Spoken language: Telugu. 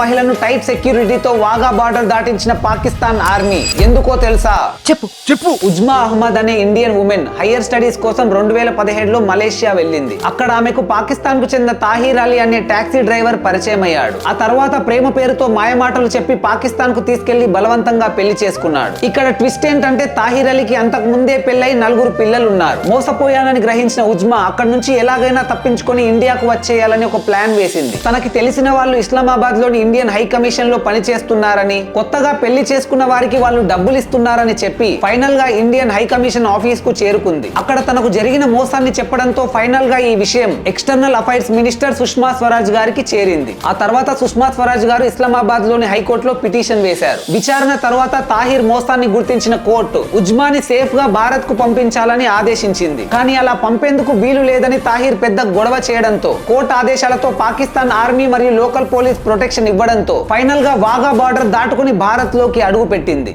మహిళను టైట్ సెక్యూరిటీతో వాగా బార్డర్ దాటించిన పాకిస్తాన్ ఆర్మీ. ఎందుకో తెలుసా? చెప్పు. చెప్పు. ఉజ్మా అహ్మద్ అనే ఇండియన్ ఉమెన్ హయ్యర్ స్టడీస్ కోసం రెండు వేల పదిహేడులో మలేషియా వెళ్ళింది. అక్కడ ఆమెకు పాకిస్తాన్కు చెందిన తాహీర్ అలీ అనే టాక్సీ డ్రైవర్ పరిచయం అయ్యాడు ఆ తర్వాత ప్రేమ పేరుతో మాయమాటలు చెప్పి పాకిస్తాన్కు తీసుకెళ్ళి బలవంతంగా పెళ్ళి చేసుకున్నాడు. ఇక్కడ ట్విస్ట్ ఏంటంటే తాహీర్ అలీకి అంతకు ముందే పెళ్ళై నలుగురు పిల్లలు ఉన్నారు మోసపోయానని గ్రహించిన ఉజ్మా అక్కడ నుంచి ఎలాగైనా తప్పించుకొని ఇండియాకు వచ్చేయాలని ఒక ప్లాన్ వేసింది. తనకి తెలిసిన వాళ్ళు ఇస్లామాబాద్లోని ఇండియన్ హై కమిషన్లో పనిచేస్తున్నారని కొత్తగా పెళ్ళి చేసుకున్న వారికి వాళ్ళు డబ్బులు ఇస్తున్నారని చెప్పి ఫైనల్గా ఇండియన్ హై కమిషన్ ఆఫీస్కు చేరుకుంది. అక్కడ తనకు జరిగిన మోసాన్ని చెప్పడంతో ఫైనల్గా ఈ విషయం external affairs minister Sushma Swaraj గారికి చేరింది. ఆ తర్వాత సుష్మా స్వరాజ్ గారు ఇస్లామాబాద్లోని హైకోర్టులో పిటిషన్ వేశారు. విచారణ తర్వాత తాహిర్ మోసాన్ని గుర్తించిన కోర్టు ఉజ్మాని సేఫ్గా భారత్కు పంపించాలని ఆదేశించింది. కానీ అలా పంపేందుకు వీలు లేదని తాహిర్ పెద్ద గొడవ చేయడంతో కోర్టు ఆదేశాలతో పాకిస్తాన్ ఆర్మీ మరియు లోకల్ పోలీస్ ప్రొటెక్షన్ ఇవ్వడంతో ఫైనల్గా వాగా బార్డర్ దాటుకుని భారత్లోకి అడుగు పెట్టింది